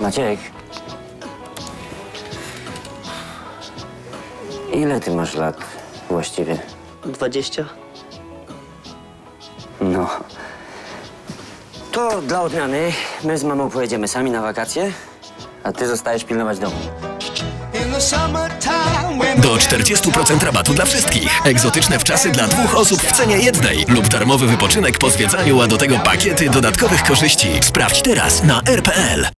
Maciek. Ile ty masz lat właściwie? 20? No. To dla odmiany my z mamą pojedziemy sami na wakacje, a ty zostajesz pilnować domu. Do 40% rabatu dla wszystkich. Egzotyczne wczasy dla dwóch osób w cenie jednej. Lub darmowy wypoczynek po zwiedzaniu, a do tego pakiety dodatkowych korzyści. Sprawdź teraz na rpl.